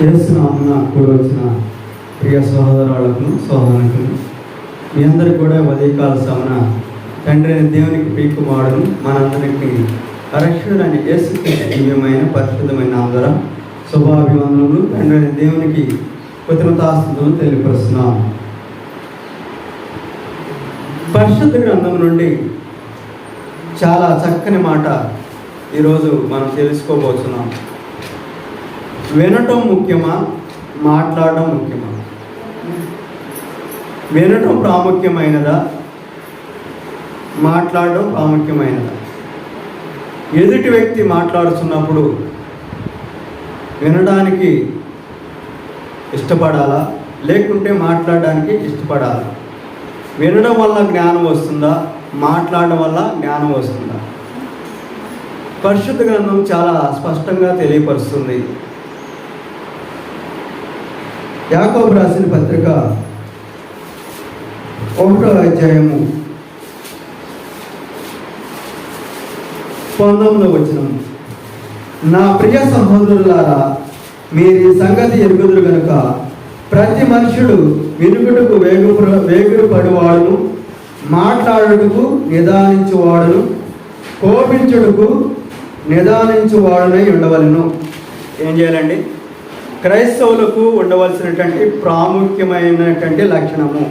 చేస్తున్నామున కూడా వచ్చిన ప్రియ సహోదరాలకు సహోదరులకు మీ అందరికి కూడా ఉదయకాల సమన తండ్రి అయిన దేవునికి పీకుమాడును మనందరికి రక్షణని యేసు దివ్యమైన పరిశుద్ధమైన అందర శుభాభివందనములు. తండ్రి అయిన దేవునికి కృతజ్ఞతాస్తుతులు తెలియపరుస్తున్నాం. పరిశుద్ధ గ్రంథం నుండి చాలా చక్కని మాట ఈరోజు మనం తెలుసుకోబోతున్నాం. వినటం ముఖ్యమా? మాట్లాడడం ముఖ్యమా? వినటం ప్రాముఖ్యమైనదా? మాట్లాడడం ప్రాముఖ్యమైనదా? ఎదుటి వ్యక్తి మాట్లాడుతున్నప్పుడు వినడానికి ఇష్టపడాలా? లేకుంటే మాట్లాడడానికి ఇష్టపడాలా? వినడం వల్ల జ్ఞానం వస్తుందా? మాట్లాడడం వల్ల జ్ఞానం వస్తుందా? పరిశుద్ధ గ్రంథం చాలా స్పష్టంగా తెలియపరుస్తుంది. యాకోబు రాసిన పత్రిక ఒకటో అధ్యాయము పంతొమ్మిదో వచ్చిన నా ప్రియ సహోదరులారా మీరు ఈ సంగతి ఎరుగుదురు కనుక ప్రతి మనుషుడు వినుగుడుకు వేగు వేగుడు పడివాడును మాట్లాడుటకు నిదానించువాడును కోపించుడుకు నిదానించువాడునై ఉండవలను. ఏం చేయాలండి? క్రైస్తవులకు ఉండవలసినటువంటి ప్రాముఖ్యమైనటువంటి లక్షణము.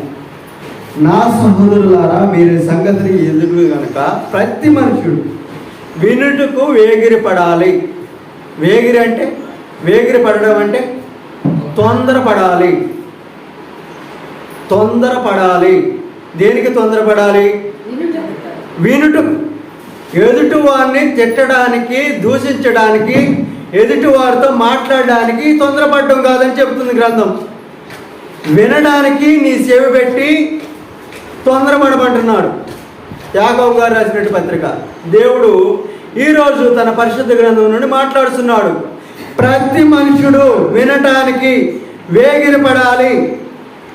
నా సహోదరులారా మీరు సంగతిని ఎదురు కనుక ప్రతి మనుషుడు వినుటకు వేగిరి పడాలి వేగిరి అంటే? వేగిరి పడడం అంటే తొందరపడాలి. తొందరపడాలి. దేనికి తొందరపడాలి? వినుట ఎదుటి వారిని తిట్టడానికి దూషించడానికి ఎదుటి వారితో మాట్లాడడానికి తొందరపడడం కాదని చెబుతుంది గ్రంథం. వినడానికి నీ సేవ పెట్టి తొందరపడమంటున్నాడు. యాగవ్ గారు రాసినట్టు పత్రిక. దేవుడు ఈరోజు తన పరిశుద్ధ గ్రంథం నుండి మాట్లాడుతున్నాడు. ప్రతి మనుషుడు వినటానికి వేగిరపడాలి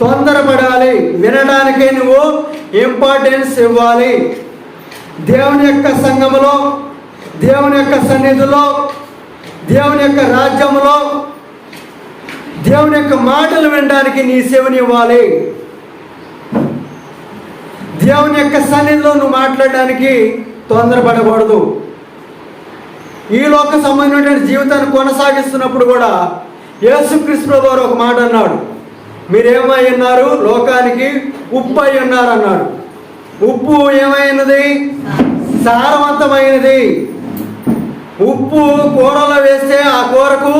తొందరపడాలి. వినడానికే నువ్వు ఇంపార్టెన్స్ ఇవ్వాలి. దేవుని యొక్క సంఘములో దేవుని యొక్క సన్నిధిలో దేవుని యొక్క రాజ్యంలో దేవుని యొక్క మాటలు వినడానికి నీ సేవని ఇవ్వాలి. దేవుని యొక్క సన్నిధిలో నువ్వు మాట్లాడడానికి తొందరపడకూడదు. ఈ లోక సంబంధించినటువంటి జీవితాన్ని కొనసాగిస్తున్నప్పుడు కూడా యేసుక్రీస్తు వారు ఒక మాట అన్నాడు. మీరేమై ఉన్నారు? లోకానికి ఉప్పు అయి ఉన్నారు అన్నాడు. ఉప్పు ఏమైనది? సారవంతమైనది. ఉప్పు కూరలో వేస్తే ఆ కూరకు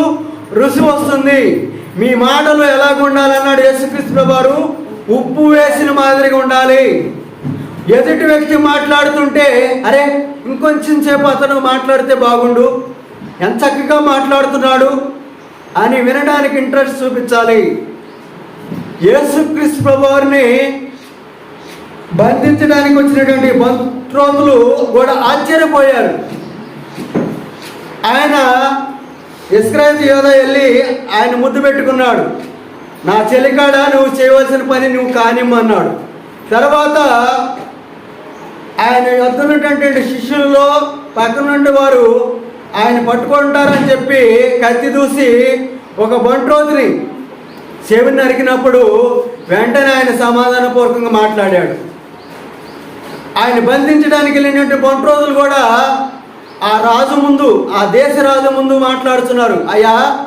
రుచి వస్తుంది. మీ మాటలు ఎలాగ ఉండాలన్నాడు యేసుక్రీస్తు వారు ఉప్పు వేసిన మాదిరిగా ఉండాలి. ఎదుటి వ్యక్తి మాట్లాడుతుంటే అరే ఇంకొంచెం సేపు అతను మాట్లాడితే బాగుండు. ఎంత చక్కగా మాట్లాడుతున్నాడు అని వినడానికి ఇంట్రెస్ట్ చూపించాలి. యేసుక్రీస్తు ప్రభువారిని బంధించడానికి వచ్చినటువంటి బంత్రోతులు కూడా ఆశ్చర్యపోయారు. ఆయన ఇస్రాయల్ యోధ వెళ్ళి ఆయన ముద్దు పెట్టుకున్నాడు. నా చెలికాడ నువ్వు చేయవలసిన పని నువ్వు కానిమ్మన్నాడు తర్వాత ఆయన వస్తున్నటువంటి శిష్యుల్లో పక్కన నుండి వారు ఆయన పట్టుకుంటారని చెప్పి కత్తి దూసి ఒక బంట్రోతుని చెవిని నరికినప్పుడు వెంటనే ఆయన సమాధానపూర్వకంగా మాట్లాడాడు. ఆయన బంధించడానికి వెళ్ళినటువంటి బంట్రోజులు కూడా ఆ రాజు ముందు ఆ దేశ రాజు ముందు మాట్లాడుతున్నారు. అయ్యా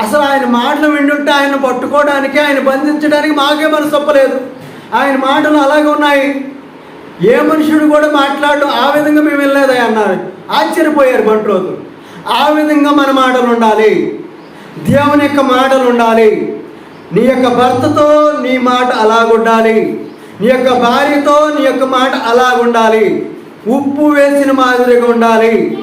అసలు ఆయన మాటలు వింటుంటే ఆయన పట్టుకోవడానికి ఆయన బంధించడానికి మాకే మనసు ఒప్పలేదు ఆయన మాటలు అలాగే ఉన్నాయి. ఏ మనుషుడు కూడా మాట్లాడు ఆ విధంగా మేము వెళ్ళలేదా అన్నారు. ఆశ్చర్యపోయారు బంట్రోజు ఆ విధంగా మన మాటలు ఉండాలి. దేవుని యొక్క మాటలు ఉండాలి. నీ యొక్క భర్తతో నీ మాట అలాగుండాలి. నీ యొక్క భార్యతో నీ యొక్క మాట అలాగుండాలి. ఉప్పు వేసిన మాదిరిగా ఉండాలి.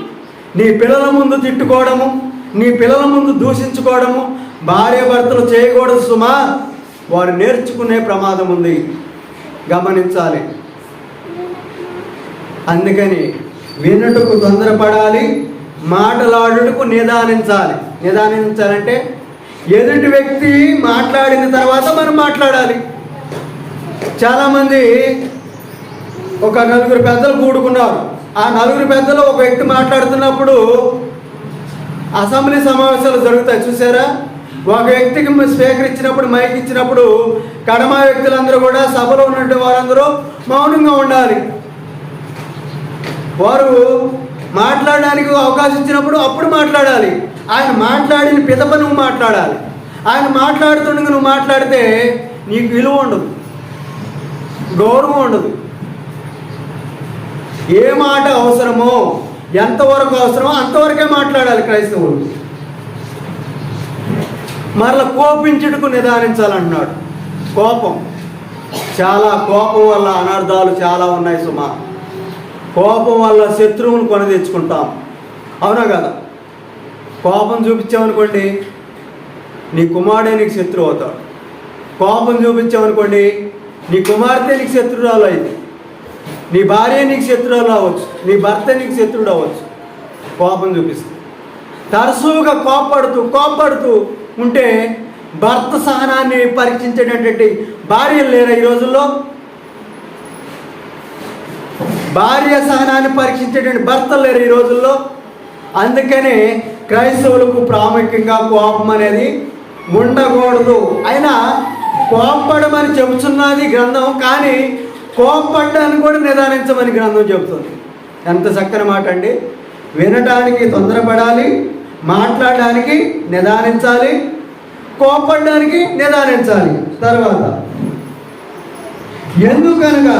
నీ పిల్లల ముందు తిట్టుకోవడము నీ పిల్లల ముందు దూషించుకోవడము భార్య భర్తలు చేయకూడదు సుమా. వారు నేర్చుకునే ప్రమాదం ఉంది. గమనించాలి. అందుకని వినటకు తొందరపడాలి మాటలాడుటకు నిదానించాలి. నిదానించాలంటే ఎదుటి వ్యక్తి మాట్లాడిన తర్వాత మనం మాట్లాడాలి. చాలామంది ఒక నలుగురు పెద్దలు కూడుకున్నారు. ఆ నలుగురు పెద్దలు ఒక వ్యక్తి మాట్లాడుతున్నప్పుడు అసెంబ్లీ సమావేశాలు జరుగుతాయి చూసారా ఒక వ్యక్తికి స్పీకర్ ఇచ్చినప్పుడు మైక్ ఇచ్చినప్పుడు కడమ వ్యక్తులందరూ కూడా సభలో ఉన్నటువంటి వారందరూ మౌనంగా ఉండాలి. వారు మాట్లాడడానికి అవకాశం ఇచ్చినప్పుడు అప్పుడు మాట్లాడాలి. ఆయన మాట్లాడిన పిదప నువ్వు మాట్లాడాలి. ఆయన మాట్లాడుతుండగా నువ్వు మాట్లాడితే నీకు విలువ ఉండదు. గౌరవం ఉండదు. ఏ మాట అవసరమో ఎంతవరకు అవసరమో అంతవరకే మాట్లాడాలి క్రైస్తవులు మరల కోపించుటకు నిదానించాలంటున్నాడు. కోపం. చాలా కోపం వల్ల అనర్థాలు చాలా ఉన్నాయి సుమా. కోపం వల్ల శత్రువును కొని తెచ్చుకుంటాం. అవునా కదా? కోపం చూపించామనుకోండి నీ కుమారుడే నీకు శత్రువు అవుతాడు. కోపం చూపించామనుకోండి నీ కుమార్తె నీకు శత్రురాలు అయితే నీ భార్య నీకు శత్రువులు అవ్వచ్చు నీ భర్త నీకు శత్రుడు అవ్వచ్చు కోపం చూపిస్తుంది. తరచుగా కోపడుతూ కోపడుతూ ఉంటే భర్త సహనాన్ని పరీక్షించేటటువంటి భార్యలు లేరా ఈ రోజుల్లో? భార్య సహనాన్ని పరీక్షించేటువంటి భర్తలు లేరు ఈ రోజుల్లో? అందుకనే క్రైస్తవులకు ప్రాముఖ్యంగా కోపం అనేది ఉండకూడదు. అయినా కోపడమని చెబుతున్నది గ్రంథం కానీ కోపడ్డాన్ని కూడా నిదానించమని గ్రంథం చెబుతుంది. ఎంత చక్కని మాట అండి. వినడానికి తొందరపడాలి మాట్లాడడానికి నిదానించాలి కోపడడానికి నిదానించాలి. తర్వాత ఎందుకనగా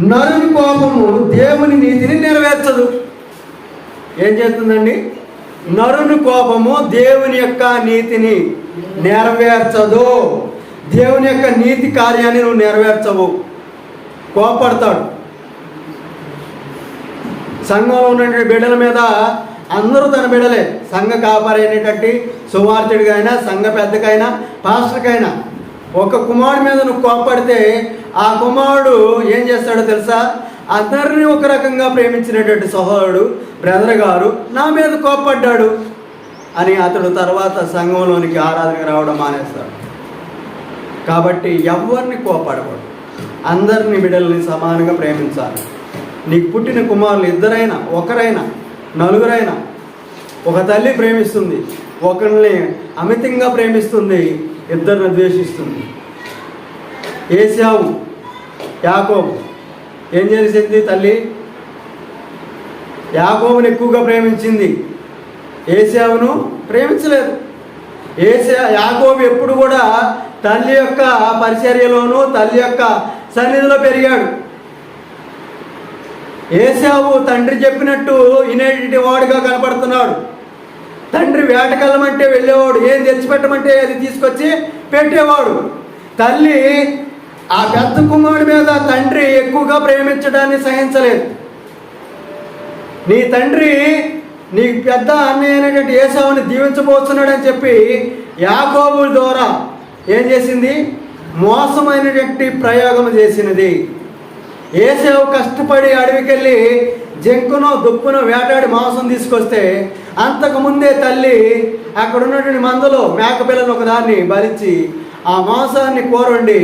నరుని కోపము దేవుని నీతిని నెరవేర్చదు. ఏం చేస్తుందండి? నరుని కోపము దేవుని యొక్క నీతిని నెరవేర్చదు. దేవుని యొక్క నీతి కార్యాన్ని నువ్వు నెరవేర్చవు. కోపడతాడు. సంఘంలో ఉన్నటువంటి బిడ్డల మీద అందరూ తన బిడ్డలే. సంఘ కాపరైనటువంటి సువార్తుడిగా సంఘ పెద్దకైనా పాస్టర్కైనా ఒక కుమారుడు మీద నువ్వు కోపడితే ఆ కుమారుడు ఏం చేస్తాడో తెలుసా? అందరినీ ఒక రకంగా ప్రేమించినటువంటి సహోదరుడు బ్రదర్ గారు నా మీద కోపడ్డాడు అని అతడు తర్వాత సంఘంలోనికి ఆరాధనకు రావడం మానేస్తాడు. కాబట్టి ఎవరిని కోపడకూడదు. అందరిని బిడ్డల్ని సమానంగా ప్రేమించాలి. నీకు పుట్టిన కుమారులు ఇద్దరైనా ఒకరైనా నలుగురైనా ఒక తల్లి ప్రేమిస్తుంది ఒకరిని అమితంగా ప్రేమిస్తుంది ఇద్దరిని ద్వేషిస్తుంది. ఏసావు యాకోబు ఏం చేసింది తల్లి? యాకోబుని ఎక్కువగా ప్రేమించింది. ఏసావును ప్రేమించలేదు. ఏసా యాకోబు ఎప్పుడు కూడా తల్లి యొక్క పరిచర్యలోను తల్లి యొక్క సన్నిధిలో పెరిగాడు. ఏసావు తండ్రి చెప్పినట్టు వినేటి వాడుగా కనపడుతున్నాడు. తండ్రి వేటకెళ్ళమంటే వెళ్ళేవాడు ఏం తెచ్చిపెట్టమంటే అది తీసుకొచ్చి పెట్టేవాడు. తల్లి ఆ పెద్ద కుమారుడి మీద తండ్రి ఎక్కువగా ప్రేమించడాన్ని సహించలేదు. నీ తండ్రి నీ పెద్ద అన్నయ్య అనేటువంటి ఏసావుని దీవించబోతున్నాడని చెప్పి యాకోబుల ద్వారా ఏం చేసింది? మోసమైనటువంటి ప్రయోగం చేసినది. ఏసేవు కష్టపడి అడవికెళ్ళి జంకును దుప్పును వేటాడి మాంసం తీసుకొస్తే అంతకుముందే తల్లి అక్కడ ఉన్నటువంటి మందలో మేకపిల్లను ఒకదాన్ని భరించి ఆ మాంసాన్ని కోరండి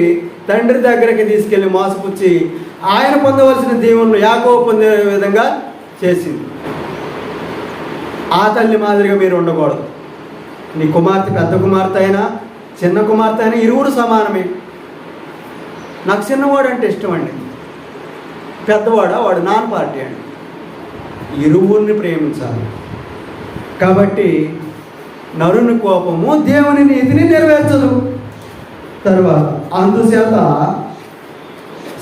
తండ్రి దగ్గరికి తీసుకెళ్ళి మోసపుచ్చి ఆయన పొందవలసిన దీవులను యాకో పొందే విధంగా చేసింది. ఆ తల్లి మాదిరిగా మీరు ఉండకూడదు. నీ కుమార్తె పెద్ద కుమార్తె అయినా చిన్న కుమార్తె అయినా ఇరువురు సమానమే. నాకు చిన్నవాడు అంటే ఇష్టం అండి పెద్దవాడ? వాడు నాన్ పార్టీ అండి. ఇరువురిని ప్రేమించాలి. కాబట్టి నరుని కోపము దేవుని నీతిని నెరవేర్చదు. తర్వాత అందుచేత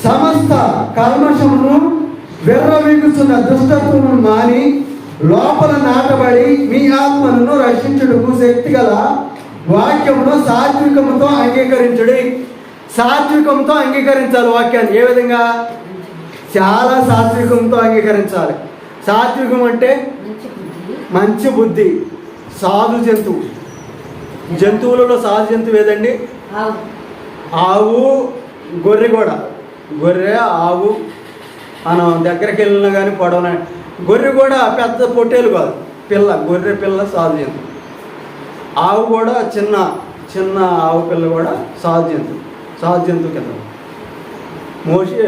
సమస్త కల్మషమును వెర్రవీగుతున్న దుష్టత్వమును మాని లోపల నాటబడి మీ ఆత్మను రక్షించుటకు శక్తి గల వాక్యమును సాత్వికముతో అంగీకరించుడి. సాత్వికంతో అంగీకరించాలి వాక్యాన్ని. ఏ విధంగా? చాలా సాత్వికంతో అంగీకరించాలి. సాత్వికం అంటే మంచి బుద్ధి. సాధు జంతువు. జంతువులలో సాధు జంతువు ఏదండి? ఆవు. ఆవు గొర్రె కూడా. గొర్రె ఆవు మనం దగ్గరికి వెళ్ళినా కానీ పొడవన. గొర్రె కూడా పెద్ద పొట్టేలు కాదు. పిల్ల గొర్రె పిల్ల సాధు జంతువు. ఆవు కూడా చిన్న చిన్న ఆవు పిల్ల కూడా సాధ్యంతు సాధ్యంతు కింద. మోషే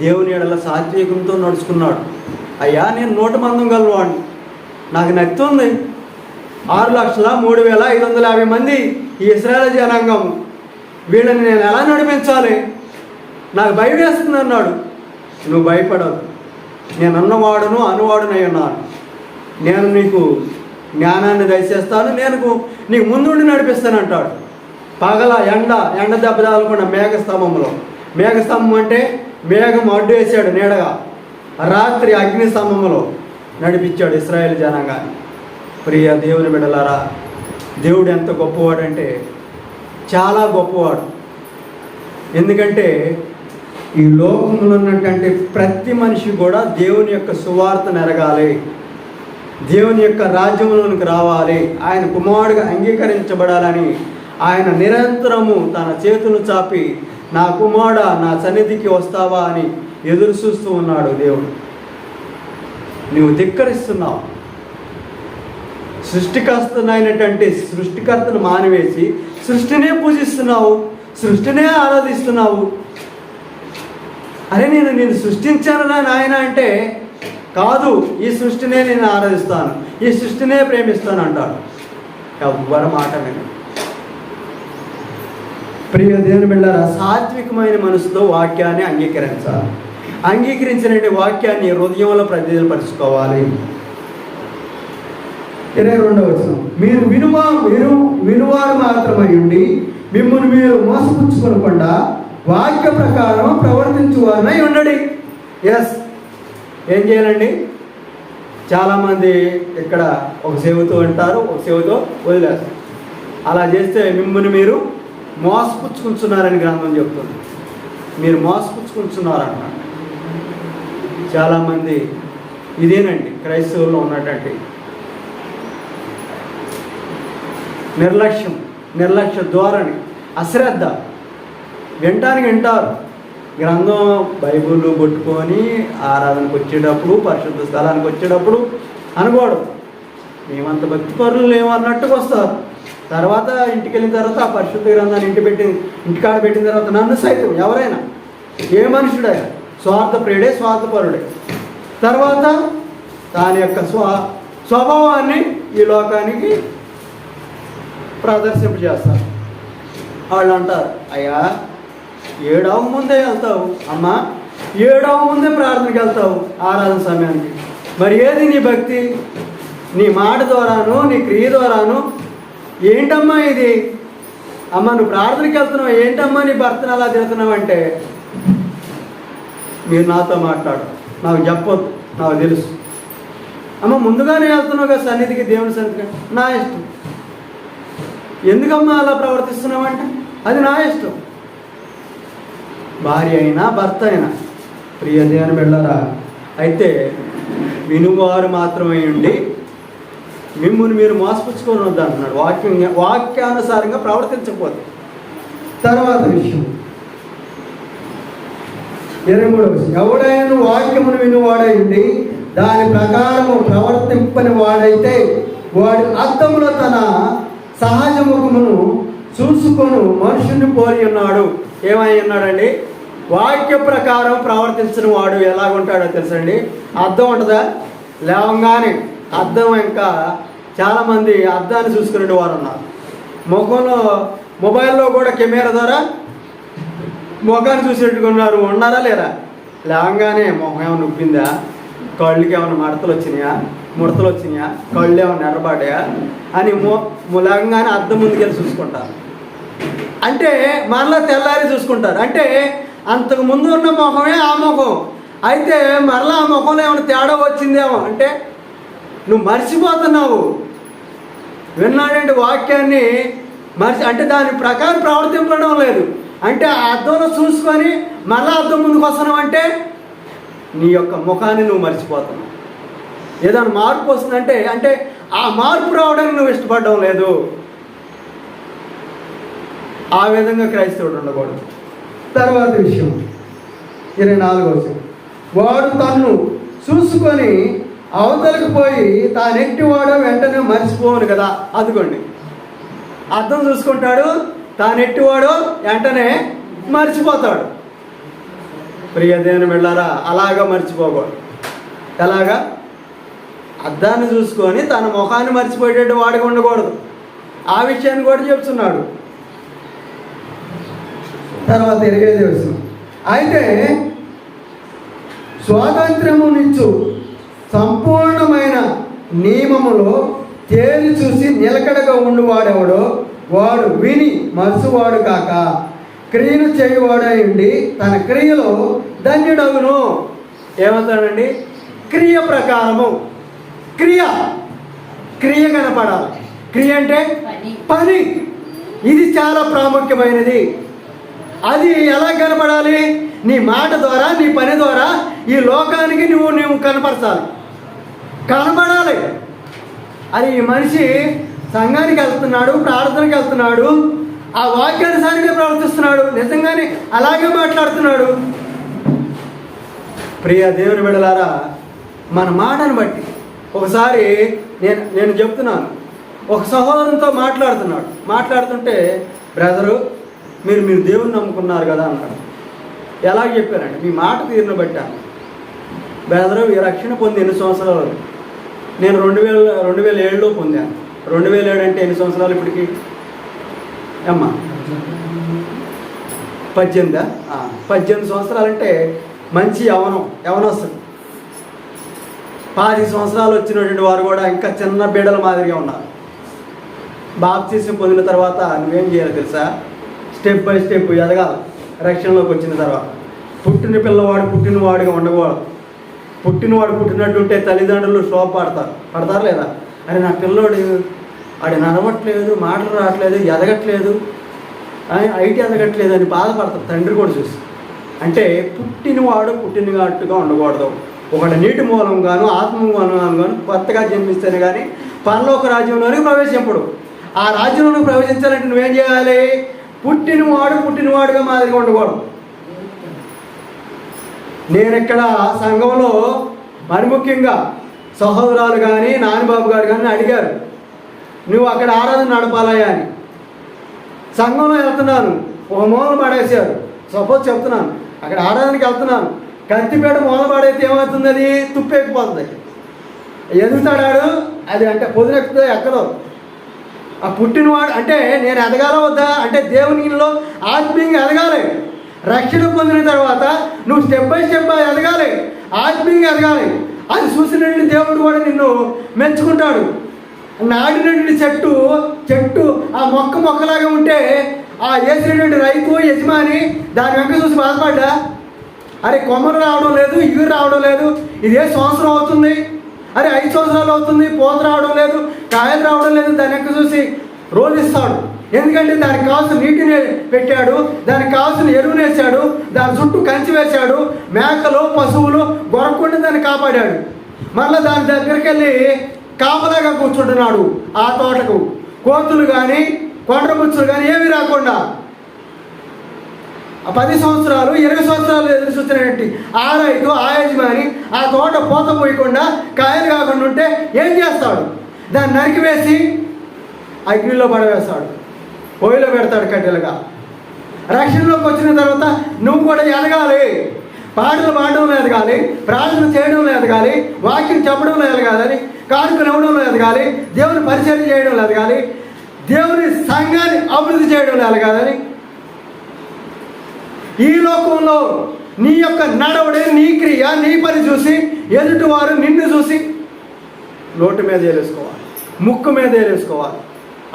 దేవుని ఎడల సాత్వికంతో నడుచుకున్నాడు. అయ్యా నేను నోటు మందం గలవాడిని నాకు నచ్చుతుంది ఆరు లక్షల మూడు వేల ఐదు వందల యాభై మంది ఈ ఇస్రాయల్ జనాంగం వీళ్ళని నేను ఎలా నడిపించాలి? నాకు భయం వేస్తుంది అన్నాడు. నువ్వు భయపడవు నేను అన్నవాడును అనువాడునై ఉన్నాను. నేను నీకు జ్ఞానాన్ని దయచేస్తాను. నేను నీకు ముందుండి నడిపిస్తాను అంటాడు. పగల ఎండ ఎండ దెబ్బ తగలకుండా మేఘస్తంభంలో. మేఘస్తంభం అంటే మేఘం అడ్డు వేసాడు నీడగా. రాత్రి అగ్నిస్తంభంలో నడిపించాడు ఇస్రాయేల్ జనాంగాన్ని. ప్రియ దేవుని బిడలారా దేవుడు ఎంత గొప్పవాడంటే చాలా గొప్పవాడు. ఎందుకంటే ఈ లోకంలో ఉన్నటువంటి ప్రతి మనిషి కూడా దేవుని యొక్క సువార్త నెరగాలి దేవుని యొక్క రాజ్యంలోనికి రావాలి. ఆయన కుమారుడిగా అంగీకరించబడాలని ఆయన నిరంతరము తన చేతులు చాపి నా కుమారుడ నా సన్నిధికి వస్తావా? అని ఎదురు చూస్తూ ఉన్నాడు దేవుడు. నువ్వు ధిక్కరిస్తున్నావు. సృష్టికర్తనైనటువంటి సృష్టికర్తను మానివేసి సృష్టినే పూజిస్తున్నావు సృష్టినే ఆరాధిస్తున్నావు. అరే నేను నేను సృష్టించాను నాయన అంటే కాదు ఈ సృష్టినే నేను ఆరాధిస్తాను ఈ సృష్టినే ప్రేమిస్తాను అంటాడు ఎవ్వరు మాట విను. ప్రియ దేవుని బిళ్ళారా సాత్వికమైన మనసుతో వాక్యాన్ని అంగీకరించాలి. అంగీకరించిన వాక్యాన్ని హృదయంలో ప్రతిపరచుకోవాలి ఇరవై రెండవ వచనం. మీరు వినువా విను వినువారు మాత్రమై ఉండి మిమ్మల్ని మీరు మోసపుచ్చుకోనకుండా వాక్య ప్రకారం ప్రవర్తించువారనై ఉండడి. ఎస్ ఏం చేయాలండి? చాలామంది ఇక్కడ ఒక సేవతో అంటారు ఒక సేవతో వదిలేస్తారు. అలా చేస్తే మిమ్మల్ని మీరు మోసపుచ్చుకుంటున్నారని గ్రంథం చెప్తుంది. మీరు మోసపుచ్చుకుంటున్నారన్న చాలామంది ఇదేనండి క్రైస్తవుల్లో ఉన్నటువంటి నిర్లక్ష్యం నిర్లక్ష్య ధోరణి అశ్రద్ధ. వింటానికి వింటారు. గ్రంథం బైబుల్ పట్టుకొని ఆరాధనకు వచ్చేటప్పుడు పరిశుద్ధ స్థలానికి వచ్చేటప్పుడు అనుకోవడం మేమంత భక్తి పరులు లేమన్నట్టుకు వస్తారు. తర్వాత ఇంటికి వెళ్ళిన తర్వాత ఆ పరిశుద్ధ గ్రంథాన్ని ఇంటి పెట్టి ఇంటికాడ పెట్టిన తర్వాత నన్ను సైతం ఎవరైనా ఏ మనుషుడైనా స్వార్థప్రియుడే స్వార్థపరుడే తర్వాత దాని యొక్క స్వ స్వభావాన్ని ఈ లోకానికి ప్రదర్శింపజేస్తారు. వాళ్ళు అంటారు అయ్యా ఏడవ ముందే వెళ్తావు అమ్మా. ఏడవ ముందే ప్రార్థనకి వెళ్తావు ఆరాధన సమయానికి. మరి ఏది నీ భక్తి? నీ మాట ద్వారాను నీ క్రియ ద్వారాను? ఏంటమ్మా ఇది? అమ్మ నువ్వు ప్రార్థనకి వెళ్తున్నావు? ఏంటమ్మా నీ భర్తను అలా తిడుతున్నావు అంటే? మీరు నాతో మాట్లాడు. నాకు చెప్పొద్దు నాకు తెలుసు. అమ్మ ముందుగానే వెళ్తున్నావు కదా సన్నిధికి దేవుని సన్నిధికి? నా ఇష్టం. ఎందుకమ్మా అలా ప్రవర్తిస్తున్నావంటే అది నా ఇష్టం. భార్య అయినా భర్త అయినా ప్రియ దేవుని వెళ్ళరా అయితే వినువారు మాత్రమే ఉండి మిమ్మల్ని మీరు మోసపుచ్చుకొని వద్దు అంటున్నాడు. వాక్యం వాక్యానుసారంగా ప్రవర్తించకపోతే. తర్వాత విషయం. ఇరవై మూడవ ఎవడైనా వాక్యమును వినువాడై ఉండి దాని ప్రకారము ప్రవర్తింపని వాడైతే వాడి అర్థంలో తన సహజ ముఖమును చూసుకొని మనుషుని పోలి ఉన్నాడు. ఏమై ఉన్నాడండి? వాక్య ప్రకారం ప్రవర్తించిన వాడు ఎలాగుంటాడో తెలుసండి? అర్థం ఉంటుందా? లేవంగానే అర్థం ఇంకా చాలామంది అర్థాన్ని చూసుకునే వారు ఉన్నారు ముఖంలో మొబైల్లో కూడా కెమెరా ద్వారా ముఖాన్ని చూసేట్టుకున్నారు. ఉన్నారా లేరా? లేవంగానే ముఖం ఏమైనా ఉబ్బిందా కళ్ళకి ఏమైనా మడతలు వచ్చినాయా? ముడతలు వచ్చినాయా? కళ్ళు ఏమైనా ఎర్రబాటాయా అని మో లేవంగానే అద్దం ముందుకెళ్ళి చూసుకుంటారు. అంటే మరలా తెల్లారి చూసుకుంటారు. అంటే అంతకు ముందు ఉన్న ముఖమే ఆ ముఖం. అయితే మరలా ఆ ముఖంలో ఏమైనా తేడా వచ్చిందేమో అంటే నువ్వు మర్చిపోతున్నావు. విన్నాడంటే వాక్యాన్ని మర్చి అంటే దాని ప్రకారం ప్రవర్తింపడం లేదు. అంటే ఆ అర్థంలో చూసుకొని మళ్ళా అర్థం ముందుకు వస్తున్నావు అంటే నీ యొక్క ముఖాన్ని నువ్వు మర్చిపోతున్నావు. ఏదైనా మార్పు వస్తుందంటే అంటే ఆ మార్పు రావడానికి నువ్వు ఇష్టపడడం లేదు. ఆ విధంగా క్రైస్తవుడు ఉండకూడదు. తర్వాత విషయం. ఇరవై నాలుగో విషయం వాడు తన్ను చూసుకొని అవతలకు పోయి తానెట్టి వాడో వెంటనే మర్చిపోను కదా. అదుకోండి అర్థం చూసుకుంటాడు తానెట్టివాడో వెంటనే మర్చిపోతాడు. ప్రియదేన వెళ్ళారా అలాగా మర్చిపోకూడదు. ఎలాగా? అద్దాన్ని చూసుకొని తన ముఖాన్ని మర్చిపోయేటట్టు వాడికి ఉండకూడదు. ఆ విషయాన్ని కూడా చెప్తున్నాడు. తర్వాత ఇరవై వచ్చిన అయితే స్వాతంత్రమునిచ్చు సంపూర్ణమైన నియమములో తేలి చూసి నిలకడగా ఉండువాడెవడో వాడు విని మనసువాడు కాక క్రియను చేయువాడై ఉండి తన క్రియలో ధన్యుడగును. ఏమంటాడండి? క్రియ ప్రకారము. క్రియ. క్రియ కనపడాలి. క్రియ అంటే. పని. ఇది చాలా ప్రాముఖ్యమైనది. అది ఎలా కనపడాలి? నీ మాట ద్వారా నీ పని ద్వారా ఈ లోకానికి నువ్వు నువ్వు కనపరచాలి. కనపడాలి. అది ఈ మనిషి సంఘానికి వెళ్తున్నాడు ప్రార్థనకి వెళ్తున్నాడు ఆ వాక్యానుసారిగా ప్రవర్తిస్తున్నాడు నిజంగానే అలాగే మాట్లాడుతున్నాడు. ప్రియ దేవుని బిడలారా మన మాటను బట్టి ఒకసారి నేను నేను చెప్తున్నాను. ఒక సహోదరంతో మాట్లాడుతున్నాడు. మాట్లాడుతుంటే బ్రదరు మీరు మీరు దేవుని నమ్ముకున్నారు కదా అన్నాడు ఎలా చెప్పారండి మీ మాట తీరును బట్టాను బెదరు రక్షణ పొంది ఎన్ని సంవత్సరాలు? నేను రెండు వేల రెండు వేల ఏడులో పొందాను. రెండు వేల ఏడు అంటే ఎన్ని సంవత్సరాలు ఇప్పటికి? అమ్మా. పద్దెనిమిదా? పద్దెనిమిది పద్దెనిమిది సంవత్సరాలంటే మంచి యవనం యవనొస్తుంది పాతి సంవత్సరాలు వచ్చినటువంటి వారు కూడా ఇంకా చిన్న బిడ్డల మాదిరిగా ఉన్నారు. బాప్తీసం పొందిన తర్వాత నువ్వేం చేయాలి తెలుసా? స్టెప్ బై స్టెప్ ఎదగాలి. రక్షణలోకి వచ్చిన తర్వాత పుట్టిన పిల్లవాడు పుట్టినవాడిగా ఉండకూడదు. పుట్టినవాడు పుట్టినట్టు ఉంటే తల్లిదండ్రులు శోభ పడతారు. పడతారు లేదా? అరే నా పిల్లోడు ఆడు నడవట్లేదు మాటలు రావట్లేదు ఎదగట్లేదు. ఐటీ ఎదగట్లేదు అని బాధపడతారు తండ్రి కూడా చూసి. అంటే పుట్టినవాడు పుట్టినట్టుగా ఉండకూడదు. ఒకటి నీటి మూలం గాను ఆత్మ మూలంగాను గాను కొత్తగా జన్మిస్తేనే కానీ పరలోక రాజ్యంలోనే ప్రవేశింపడు. ఆ రాజ్యంలోకి ప్రవేశించాలంటే నువ్వేం చేయాలి? పుట్టినవాడు పుట్టినవాడుగా మాదిరిగా ఉండకూడదు. నేను ఇక్కడ సంఘంలో మరి ముఖ్యంగా సహోదరాలు కానీ నానిబాబు గారు కానీ అడిగారు నువ్వు అక్కడ ఆరాధన నడపాలయ్యా అని. సంఘంలో వెళ్తున్నాను ఒక మూల పడేశారు. సపోజ్ చెప్తున్నాను అక్కడ ఆరాధనకి వెళ్తున్నాను. కత్తిపేట మూల పడైతే ఏమవుతుంది అది? తుప్పెక్కిపోతుంది ఎదుగుతాడాడు? అది అంటే పొదినెక్కుతుంది ఎక్కదో. ఆ పుట్టినవాడు అంటే నేను ఎదగాల వద్దా? అంటే దేవునిలో ఆత్మీయంగా ఎదగాలి. రక్షణ పొందిన తర్వాత నువ్వు స్టెప్ బై స్టెప్ ఎదగాలి. ఆత్మీయంగా ఎదగాలి. అది చూసినటువంటి దేవుడు కూడా నిన్ను మెచ్చుకుంటాడు. నాటినటువంటి చెట్టు చెట్టు ఆ మొక్క మొక్కలాగా ఉంటే ఆ వేసినటువంటి రైతు యజమాని దాని వెంట చూసి బాధపడ్డా? అరే కొమ్మలు రావడం లేదు ఇగురు రావడం లేదు. ఇది ఏ సంవత్సరం అవుతుంది. అరే ఐదు సంవత్సరాలు అవుతుంది పూత రావడం లేదు కాయలు రావడం లేదు దాని యొక్క చూసి రోధిస్తాడు. ఎందుకంటే దానికి కావాల్సిన నీటిని పెట్టాడు దానికి కావాల్సిన ఎరువుని వేశాడు దాని చుట్టూ కంచి వేశాడు మేకలు పశువులు గొరకుండా దాన్ని కాపాడాడు. మళ్ళీ దాని దగ్గరికి వెళ్ళి కాపలాగా కూర్చుంటున్నాడు ఆ తోటకు. కోతులు కానీ కొండ్రముచ్చులు కానీ ఏమీ రాకుండా పది సంవత్సరాలు ఇరవై సంవత్సరాలు ఎదురు చూస్తున్నాయి ఆ రైతు ఆ యజమాని ఆ తోట పోత పోయకుండా కాయలు కాకుండా ఉంటే ఏం చేస్తాడు? దాన్ని నరికివేసి అగ్నిలో పడవేస్తాడు. పొయ్యిలో పెడతాడు కట్టెలుగా. రక్షణలోకి వచ్చిన తర్వాత నువ్వు కూడా ఎదగాలి. పాటలు పాడడంలో ఎదగాలి ప్రార్థన చేయడంలో ఎదగాలి వాక్యం చెప్పడంలో ఎదగాలని కానుకలు ఇవ్వడంలో ఎదగాలి దేవుని పరిచయం చేయడంలో ఎదగాలి దేవుని సంఘాన్ని అభివృద్ధి చేయడంలో ఎదగాలని ఈ లోకంలో నీ యొక్క నడవడే నీ క్రియ నీ పని చూసి ఎదుటివారు నిన్ను చూసి నోటు మీద వేసుకోవాలి ముక్కు మీద వేసుకోవాలి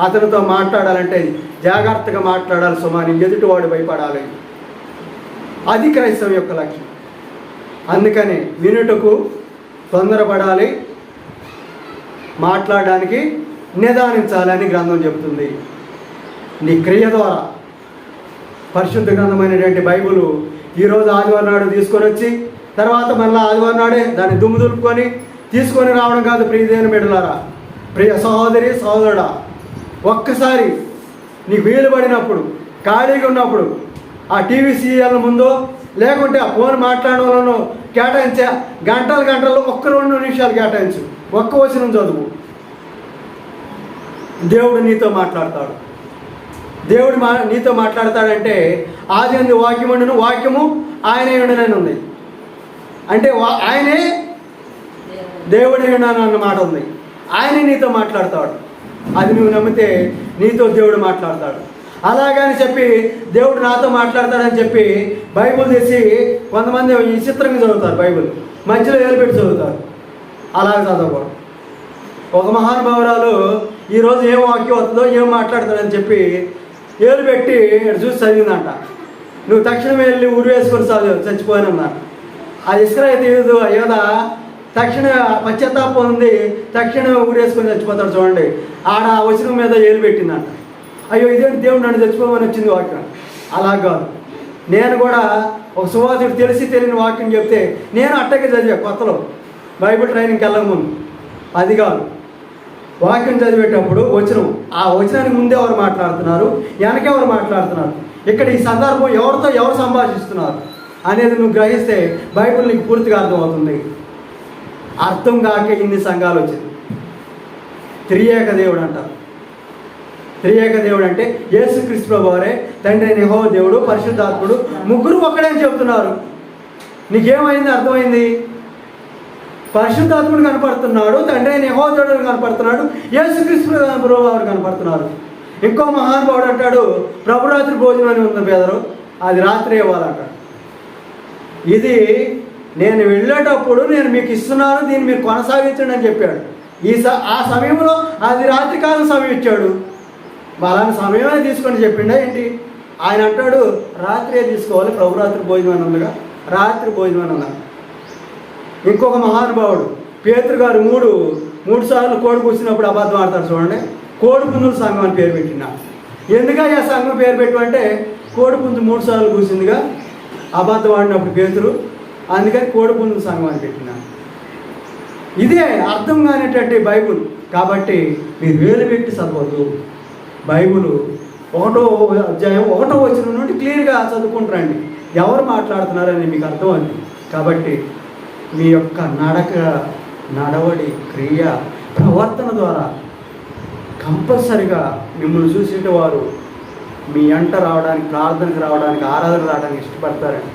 అతనితో మాట్లాడాలంటే జాగ్రత్తగా మాట్లాడాలి సుమాని ఎదుటివాడు భయపడాలి. అది క్రైస్తవం యొక్క లక్ష్యం. అందుకని వినుటకు తొందరపడాలి మాట్లాడడానికి నిదానించాలని గ్రంథం చెబుతుంది. నీ క్రియ ద్వారా పరిశుద్ధ గ్రంథమైనటువంటి బైబుల్ ఈరోజు ఆదివారం నాడు తీసుకొని వచ్చి తర్వాత మళ్ళీ ఆదివారం నాడే దాన్ని దుమ్ము దులుపుకొని తీసుకొని రావడం కాదు ప్రియదేని బిడ్డలారా. ప్రియ సహోదరి సహోదరుడా ఒక్కసారి నీకు వీలు పడినప్పుడు ఖాళీగా ఉన్నప్పుడు ఆ టీవీ సీరియల్ ముందో లేకుంటే ఆ ఫోన్ మాట్లాడడంలోనూ కేటాయించే గంటలు గంటలు ఒక్క రెండు నిమిషాలు కేటాయించు. ఒక్క వచనం చదువు. దేవుడు నీతో మాట్లాడతాడు. దేవుడు మా నీతో మాట్లాడతాడంటే ఆది అంది వాక్యం ఉండును వాక్యము ఆయనే ఉండనని ఉంది అంటే వా- ఆయనే దేవుడే నాన్న మాట ఉంది. ఆయనే నీతో మాట్లాడతాడు. అది నువ్వు నమ్మితే నీతో దేవుడు మాట్లాడతాడు. అలాగని చెప్పి దేవుడు నాతో మాట్లాడతాడని చెప్పి బైబుల్ తీసి కొంతమంది విచిత్రంగా చదువుతారు బైబుల్. మధ్యలో ఏలుపెట్టి చదువుతారు. అలాగే చదవకూడదు. ఒక మహానుభావురాలు ఈరోజు ఏం వాక్యం వస్తుందో ఏం మాట్లాడతాడని చెప్పి ఏలు పెట్టి చూసి చదివిందంట. నువ్వు తక్షణమే వెళ్ళి ఊరు వేసుకొని చదివి చచ్చిపోయానన్నా. అది ఇసుకరా తీయదు అయ్యోదా? తక్షణ పశ్చాత్తాపం ఉంది తక్షణమే ఊరేసుకొని చచ్చిపోతాడు చూడండి. ఆడ ఆ వచనం మీద ఏలు పెట్టిందంట. అయ్యో ఇదేంటి దేవుడు నన్ను చచ్చిపోమని వచ్చింది వాక్యం? అలా కాదు. నేను కూడా ఒక సువాసుడు తెలిసి తెలియని వాక్యం చెప్తే నేను అట్టగే చదివా కొత్తలో. బైబిల్ ట్రైనింగ్కి వెళ్ళక ముందు అది కాదు. వాక్యం చదివేటప్పుడు వచనం. ఆ వచనానికి ముందే ఎవరు మాట్లాడుతున్నారు? వెనకెవరు మాట్లాడుతున్నారు? ఇక్కడ ఈ సందర్భం ఎవరితో ఎవరు సంభాషిస్తున్నారు అనేది నువ్వు గ్రహిస్తే బైబిల్ నీకు పూర్తిగా అర్థమవుతుంది. అర్థం కాక ఇన్ని సంఘాలు వచ్చింది త్రియేక దేవుడు అంటారు త్రియేక దేవుడు అంటే యేసుక్రీస్తు ప్రభు వారే తండ్రి నిహో దేవుడు పరిశుద్ధాత్ముడు ముగ్గురు ఒక్కడే చెబుతున్నారు నీకేమైంది? అర్థమైంది? పరిశుద్ధాత్ముడు కనపడుతున్నాడు తండ్రి అయిన యహోదేవుడు కనపడుతున్నాడు యేసుక్రీస్తు ప్రభు వారు కనపడుతున్నారు. ఇంకో మహానుభావుడు అంటాడు ప్రభురాత్రి భోజనం అని ఉంది పేదరు అది రాత్రి ఇవ్వాలంట. ఇది నేను వెళ్ళేటప్పుడు నేను మీకు ఇస్తున్నాను దీన్ని మీరు కొనసాగించండి అని చెప్పాడు. ఈ స ఆ సమయంలో అది రాత్రి కాలం సమయం ఇచ్చాడు. అలాంటి సమయమే తీసుకొని చెప్పిండా ఏంటి? ఆయన అంటాడు రాత్రే తీసుకోవాలి ప్రభురాత్రి భోజనం అని ఉందిగా రాత్రి భోజనం అని ఉందా ఇంకొక మహానుభావుడు. పేతురు గారు మూడు మూడు సార్లు కోడి కూర్చున్నప్పుడు అబద్ధం ఆడతారు చూడండి. కోడి పుంజుల సంఘం అని పేరు పెట్టిన. ఎందుకని ఆ సంఘం పేరు పెట్టమంటే కోడి పుంజు మూడు సార్లు కూర్చుందిగా అబద్ధం ఆడినప్పుడు పేతురు అందుకని కోడి పుంజుల సంఘం అని పెట్టిన. ఇదే అర్థం కానిటువంటి బైబుల్. కాబట్టి మీరు వేలు పెట్టి చదవద్దు. బైబుల్ ఒకటో అధ్యాయం ఒకటో వచ్చిన నుండి క్లియర్గా చదువుకుంటారండి ఎవరు మాట్లాడుతున్నారని మీకు అర్థం అర్థమైంది కాబట్టి మీ యొక్క నడక నడవడి క్రియ ప్రవర్తన ద్వారా కంపల్సరిగా మిమ్మల్ని చూసేట వారు మీ ఎంట రావడానికి ప్రార్థనకు రావడానికి ఆరాధన రావడానికి ఇష్టపడతారండి.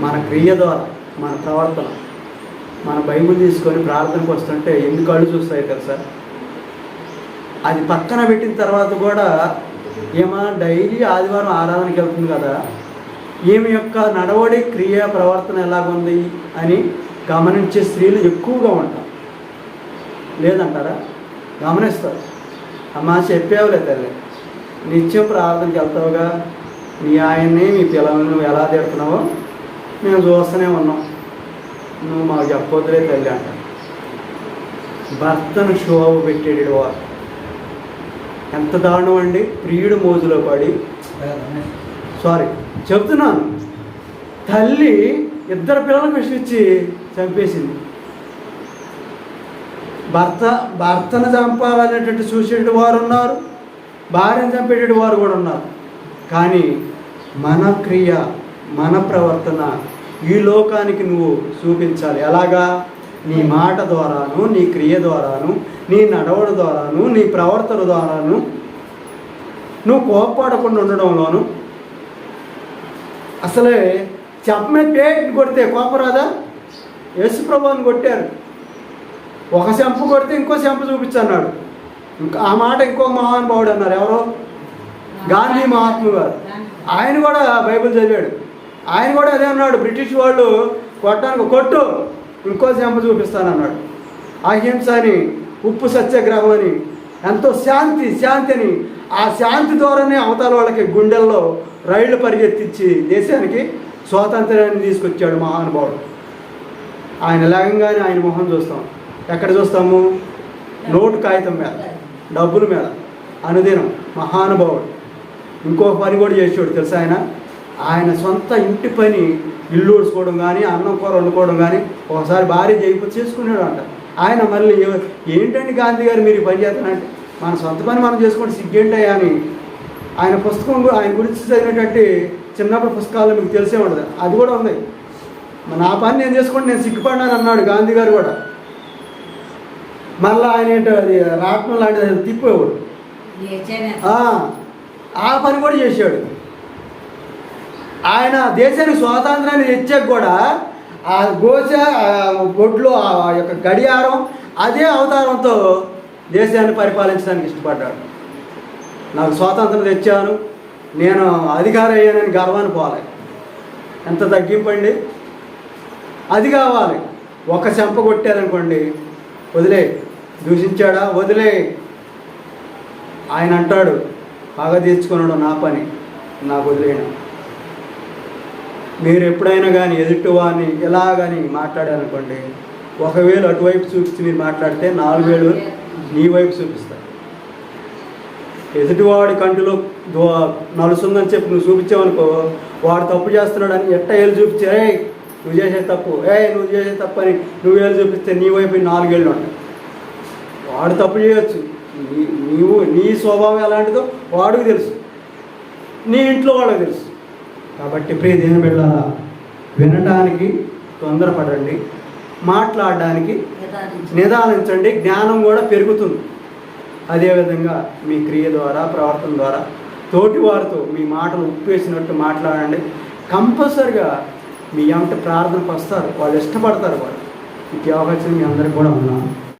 మన క్రియ ద్వారా మన ప్రవర్తన. మన బైబిల్ తీసుకొని ప్రార్థనకు వస్తుంటే ఎన్ని కళ్ళు చూస్తాయి సార్ అది పక్కన పెట్టిన తర్వాత కూడా ఏమన్నా డైలీ ఆదివారం ఆరాధనకి వెళ్తుంది కదా? ఈమె యొక్క నడవడి క్రియ ప్రవర్తన ఎలాగుంది అని గమనించే స్త్రీలు ఎక్కువగా ఉంటారు. లేదంటారా? గమనిస్తారు. అమ్మా చెప్పేవులే తల్లి నిత్యం ప్రార్థనకి వెళ్తావుగా? మీ ఆయన్ని మీ పిల్లల్ని నువ్వు ఎలా తిడుతున్నావో? మేము చూస్తూనే ఉన్నాం. నువ్వు మాకు చెప్పొద్దులే తల్లి అంట. భర్తను శోభ పెట్టేడు వారు ఎంత దారుణం అండి. ప్రియుడు మోజులో పడి. సారీ చెప్తున్నాను. తల్లి ఇద్దరు పిల్లలకు విషమిచ్చి చంపేసింది. భర్త భర్తను చంపాలనేటువంటి చూసేటి వారు ఉన్నారు. భార్యను చంపేటటువంటి వారు కూడా ఉన్నారు. కానీ మన క్రియ మన ప్రవర్తన ఈ లోకానికి నువ్వు చూపించాలి. ఎలాగా? నీ మాట ద్వారాను నీ క్రియ ద్వారాను నీ నడవడ ద్వారాను నీ ప్రవర్తన ద్వారాను నువ్వు కోప్పడకుండా ఉండడంలోను అసలే చెప్పమే పేట్ కొడితే కోపం రాదా? యేసు కొట్టారు. ఒక చెంప కొడితే ఇంకో చెంప చూపించన్నాడు. ఇంకా ఆ మాట ఇంకో మహానుభావుడు అన్నారు. ఎవరో? గాంధీ మహాత్మ గారు. ఆయన కూడా బైబిల్ చదివాడు. ఆయన కూడా అదే అన్నాడు. బ్రిటిష్ వాళ్ళు కొట్టడానికి కొట్టు ఇంకో చెంప చూపిస్తానన్నాడు. అహింస అని ఉప్పు సత్యాగ్రహం అని ఎంతో శాంతి శాంతి అని ఆ శాంతి ద్వారానే అవతల వాళ్ళకి గుండెల్లో రైళ్ళు పరిగెత్తించి దేశానికి స్వాతంత్ర్యాన్ని తీసుకొచ్చాడు మహానుభావుడు. ఆయన లేకంగానే ఆయన మొహం చూస్తాం. ఎక్కడ చూస్తాము? నోటు కాగితం మీద డబ్బుల మీద. అనుదినం మహానుభావుడు. ఇంకో పని కూడా చేసేవాడు తెలుసా ఆయన? ఆయన సొంత ఇంటి పని ఇల్లు ఊడ్చుకోవడం కానీ అన్నం కూర వండుకోవడం కానీ ఒకసారి భార్య చేయకపోతే చేసుకునేవాడు అంట ఆయన మళ్ళీ ఏంటండి గాంధీ గారు మీరు ఈ పని చేస్తానంటే మన సొంత పని మనం చేసుకుంటే సిగ్గేంటయ్యా అని. ఆయన పుస్తకం ఆయన గురించి చదివినటువంటి చిన్నప్పుడు పుస్తకాలు మీకు తెలిసే ఉండదు అది కూడా ఉంది. నా పని నేను చేసుకుంటే నేను సిగ్గుపడినాను అన్నాడు గాంధీ గారు కూడా. మళ్ళీ ఆయన ఏంటో అది రాట్నం లాంటిది తిప్పేవాడు. ఆ, ఆ పని కూడా చేశాడు. ఆయన దేశానికి స్వాతంత్రాన్ని తెచ్చాక కూడా ఆ గోచ ఒడ్లు ఆ యొక్క గడియారం అదే అవతారంతో దేశాన్ని పరిపాలించడానికి ఇష్టపడ్డాడు. నాకు స్వాతంత్రం తెచ్చాను. నేను అధికారం అయ్యానని గర్వాన్ని పోవాలి. ఎంత తగ్గింపండి? అది కావాలి. ఒక చెంప కొట్టారనుకోండి వదిలే. దూషించాడా? వదిలే. ఆయన అంటాడు పగ తీర్చుకున్నాడు నా పని. నాకు వదిలేయను. మీరు ఎప్పుడైనా కానీ ఎదుటి వారిని ఎలా కానీ మాట్లాడారనుకోండి ఒకవేళ అటువైపు చూపించి మీరు మాట్లాడితే నాలుగు వేలు నీ వైపు చూపిస్తారు. ఎదుటివాడి కంటిలో నలుసుందని చెప్పి నువ్వు చూపించావనుకో వాడు తప్పు చేస్తున్నాడని ఎట్ట ఏళ్ళు చూపించే ఏ నువ్వు చేసే తప్పు ఏ నువ్వు చేసే తప్పు అని నువ్వు ఏళ్ళు చూపిస్తే నీ వైపు నాలుగేళ్ళు ఉంటాయి. వాడు తప్పు చేయొచ్చు. నీ నీవు నీ స్వభావం ఎలాంటిదో వాడికి తెలుసు. నీ ఇంట్లో వాళ్ళకి తెలుసు. కాబట్టి ప్రియ దేని బిడ్డారా వినటానికి తొందరపడండి మాట్లాడడానికి నిదానించండి. జ్ఞానం కూడా పెరుగుతుంది. అదేవిధంగా మీ క్రియ ద్వారా ప్రవర్తన ద్వారా తోటి వారితో మీ మాటలు ఉప్పేసినట్టు మాట్లాడండి. కంపల్సరిగా మీ ఏమంటే ప్రార్థనకు వస్తారు వాళ్ళు ఇష్టపడతారు వాళ్ళు. ఈ అవకాశం మీ అందరికి కూడా ఉన్నాను